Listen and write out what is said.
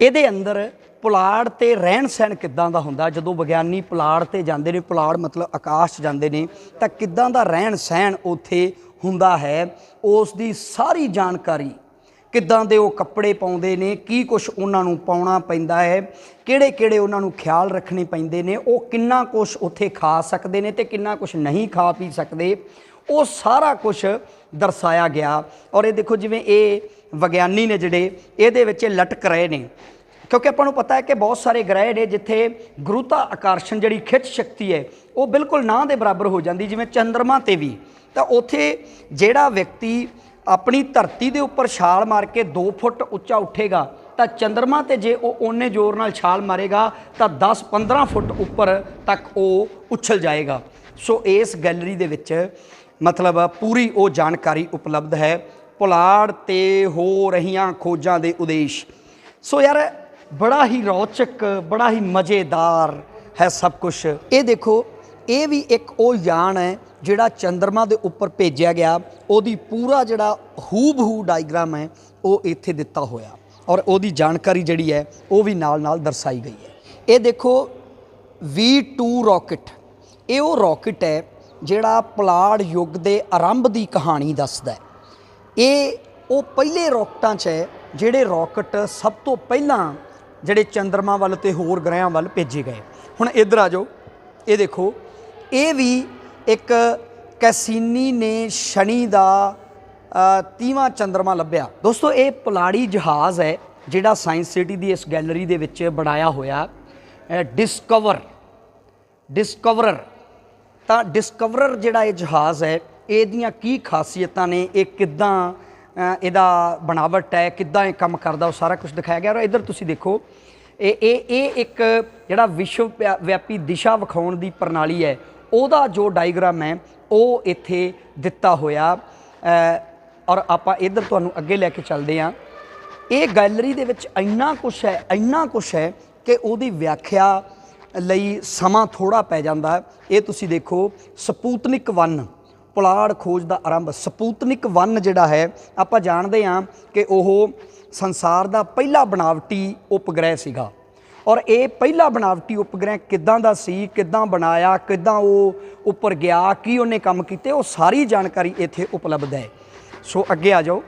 ਇਹਦੇ ਅੰਦਰ ਪੁਲਾੜ ਤੇ ਰਹਿਣ ਸਹਿਣ ਕਿੱਦਾਂ ਦਾ ਹੁੰਦਾ? ਜਦੋਂ ਵਿਗਿਆਨੀ ਪੁਲਾੜ ਤੇ ਜਾਂਦੇ ਨੇ, ਪੁਲਾੜ ਮਤਲਬ ਆਕਾਸ਼ ਜਾਂਦੇ ਨੇ, ਤਾਂ ਕਿੱਦਾਂ ਦਾ ਰਹਿਣ ਸਹਿਣ ਉੱਥੇ ਹੁੰਦਾ ਹੈ? ਉਸ ਦੀ ਸਾਰੀ ਜਾਣਕਾਰੀ, ਕਿੱਦਾਂ ਦੇ ਉਹ ਕੱਪੜੇ ਪਾਉਂਦੇ ਨੇ, ਕੀ ਕੁਝ ਉਹਨਾਂ ਨੂੰ ਪਾਉਣਾ ਪੈਂਦਾ ਹੈ ਕਿਹੜੇ ਕਿਹੜੇ ਉਹਨਾਂ ਨੂੰ ਖਿਆਲ ਰੱਖਣੇ ਪੈਂਦੇ ਨੇ, ਉਹ ਕਿੰਨਾ ਕੁਝ ਉੱਥੇ ਖਾ ਸਕਦੇ ਨੇ ਤੇ ਕਿੰਨਾ ਕੁਝ ਨਹੀਂ ਖਾ ਪੀ ਸਕਦੇ? ਉਹ ਸਾਰਾ ਕੁਝ ਦਰਸਾਇਆ ਗਿਆ। ਔਰ ਇਹ ਦੇਖੋ ਜਿਵੇਂ ਇਹ ਵਿਗਿਆਨੀ ਨੇ ਜਿਹੜੇ ਇਹਦੇ ਵਿੱਚ ਇਹ ਲਟਕ ਰਹੇ ਨੇ। ਕਿਉਂਕਿ ਆਪਾਂ ਨੂੰ ਪਤਾ ਹੈ ਕਿ ਬਹੁਤ ਸਾਰੇ ਗ੍ਰਹਿ ਨੇ ਜਿੱਥੇ ਗੁਰੂਤਾ ਆਕਰਸ਼ਣ ਜਿਹੜੀ ਖਿੱਚ ਸ਼ਕਤੀ ਹੈ, ਉਹ ਬਿਲਕੁਲ ਨਾ ਦੇ ਬਰਾਬਰ ਹੋ ਜਾਂਦੀ, ਜਿਵੇਂ ਚੰਦਰਮਾ ਤੇ ਵੀ। ਤਾਂ ਉਥੇ ਜਿਹੜਾ ਵਿਅਕਤੀ ਆਪਣੀ ਧਰਤੀ ਦੇ ਉੱਪਰ ਛਾਲ ਮਾਰ ਕੇ 2 ਫੁੱਟ ਉੱਚਾ ਉੱਠੇਗਾ, ਤਾਂ ਚੰਦਰਮਾ ਤੇ ਜੇ ਉਹ ਓਨੇ ਜ਼ੋਰ ਨਾਲ ਛਾਲ ਮਾਰੇਗਾ, ਤਾਂ 10-15 ਫੁੱਟ ਉੱਪਰ ਤੱਕ ਉਹ ਉਛਲ ਜਾਏਗਾ। ਸੋ ਇਸ ਗੈਲਰੀ ਦੇ ਵਿੱਚ ਮਤਲਬ ਪੂਰੀ ਉਹ ਜਾਣਕਾਰੀ ਉਪਲਬਧ ਹੈ। ਪੁਲਾੜ ਤੇ ਹੋ ਰਹੀਆਂ ਖੋਜਾਂ ਦੇ ਉਦੇਸ਼। ਸੋ ਯਾਰ, ਬੜਾ ਹੀ ਰੌਚਕ, ਬੜਾ ਹੀ ਮਜ਼ੇਦਾਰ ਹੈ ਸਭ ਕੁਝ ਇਹ ਦੇਖੋ, ਇਹ ਵੀ ਇੱਕ ਉਹ ਯਾਨ ਹੈ ਜਿਹੜਾ ਚੰ드ਰਮਾ ਦੇ ਉੱਪਰ ਭੇਜਿਆ ਗਿਆ। ਉਹਦੀ ਪੂਰਾ ਜਿਹੜਾ ਹੂਬਹੂ ਡਾਇਗਰਾਮ ਹੈ, ਉਹ ਇੱਥੇ ਦਿੱਤਾ ਹੋਇਆ। ਔਰ ਉਹਦੀ ਜਾਣਕਾਰੀ ਜਿਹੜੀ ਹੈ, ਉਹ ਵੀ ਨਾਲ ਨਾਲ ਦਰਸਾਈ ਗਈ ਹੈ। ਇਹ ਦੇਖੋ V2 ਰਾਕਟ ਇਹ ਉਹ ਰਾਕਟ ਹੈ ਜਿਹੜਾ ਪੁਲਾੜ ਯੁੱਗ ਦੇ ਆਰੰਭ ਦੀ ਕਹਾਣੀ ਦੱਸਦਾ ਹੈ। ਇਹ ਉਹ ਪਹਿਲੇ ਰਾਕਟਾਂ 'ਚ ਹੈ ਜਿਹੜੇ ਰਾਕਟ ਸਭ ਤੋਂ ਪਹਿਲਾਂ ਜਿਹੜੇ ਚੰ드ਰਮਾ ਵੱਲ ਤੇ ਹੋਰ ਗ੍ਰਹਿਆਂ ਵੱਲ ਭੇਜੇ ਗਏ। ਹੁਣ ਇੱਧਰ ਆ ਜਾਓ। ਇਹ ਦੇਖੋ, ਇਹ ਵੀ ਇੱਕ ਕੈਸੀਨੀ ਨੇ ਸ਼ਨੀ ਦਾ 30ਵਾਂ ਚੰਦਰਮਾ ਲੱਭਿਆ। ਦੋਸਤੋ, ਇਹ ਪੁਲਾੜੀ ਜਹਾਜ਼ ਹੈ ਜਿਹੜਾ ਸਾਇੰਸ ਸਿਟੀ ਦੀ ਇਸ ਗੈਲਰੀ ਦੇ ਵਿੱਚ ਬਣਾਇਆ ਹੋਇਆ ਡਿਸਕਵਰ, ਡਿਸਕਵਰਰ। ਤਾਂ ਡਿਸਕਵਰਰ ਜਿਹੜਾ ਇਹ ਜਹਾਜ਼ ਹੈ, ਇਹਦੀਆਂ ਕੀ ਖਾਸੀਅਤਾਂ ਨੇ, ਇਹ ਕਿੱਦਾਂ ਇਹਦਾ ਬਣਾਵਟ ਹੈ, ਕਿੱਦਾਂ ਇਹ ਕੰਮ ਕਰਦਾ, ਉਹ ਸਾਰਾ ਕੁਝ ਦਿਖਾਇਆ ਗਿਆ। ਔਰ ਇੱਧਰ ਤੁਸੀਂ ਦੇਖੋ, ਇਹ ਇਹ ਇਹ ਇੱਕ ਜਿਹੜਾ ਵਿਸ਼ਵ ਵਿਆ- ਵਿਆਪੀ ਦਿਸ਼ਾ ਵਿਖਾਉਣ ਦੀ ਪ੍ਰਣਾਲੀ ਹੈ, ਉਹਦਾ ਜੋ ਡਾਇਗਰਾਮ ਹੈ, ਉਹ ਇੱਥੇ ਦਿੱਤਾ ਹੋਇਆ ਔਰ ਆਪਾਂ ਇੱਧਰ ਤੁਹਾਨੂੰ ਅੱਗੇ ਲੈ ਕੇ ਚੱਲਦੇ ਹਾਂ। ਇਹ ਗੈਲਰੀ ਦੇ ਵਿੱਚ ਇੰਨਾ ਕੁਝ ਹੈ, ਇੰਨਾ ਕੁਝ ਹੈ ਕਿ ਉਹਦੀ ਵਿਆਖਿਆ ਲਈ ਸਮਾਂ ਥੋੜਾ ਪੈ ਜਾਂਦਾ ਹੈ। ਇਹ ਤੁਸੀਂ ਦੇਖੋ, ਸਪੂਤਨਿਕ 1 ਪੁਲਾੜ ਖੋਜ ਦਾ ਆਰੰਭ। ਸਪੂਤਨਿਕ 1 ਜਿਹੜਾ ਹੈ, ਆਪਾਂ ਜਾਣਦੇ ਹਾਂ ਕਿ ਉਹ ਸੰਸਾਰ ਦਾ ਪਹਿਲਾ ਬਣਾਵਟੀ ਉਪਗ੍ਰਹਿ ਸੀਗਾ। ਔਰ ਇਹ ਪਹਿਲਾ ਬਣਾਵਟੀ ਉਪਗ੍ਰਹਿ ਕਿੱਦਾਂ ਦਾ ਸੀ, ਕਿੱਦਾਂ ਬਣਾਇਆ, ਕਿੱਦਾਂ ਉਹ ਉੱਪਰ ਗਿਆ, ਕੀ ਉਹਨੇ ਕੰਮ ਕੀਤੇ, ਉਹ ਸਾਰੀ ਜਾਣਕਾਰੀ ਇੱਥੇ ਉਪਲਬਧ ਹੈ। ਸੋ ਅੱਗੇ ਆ ਜਾਓ।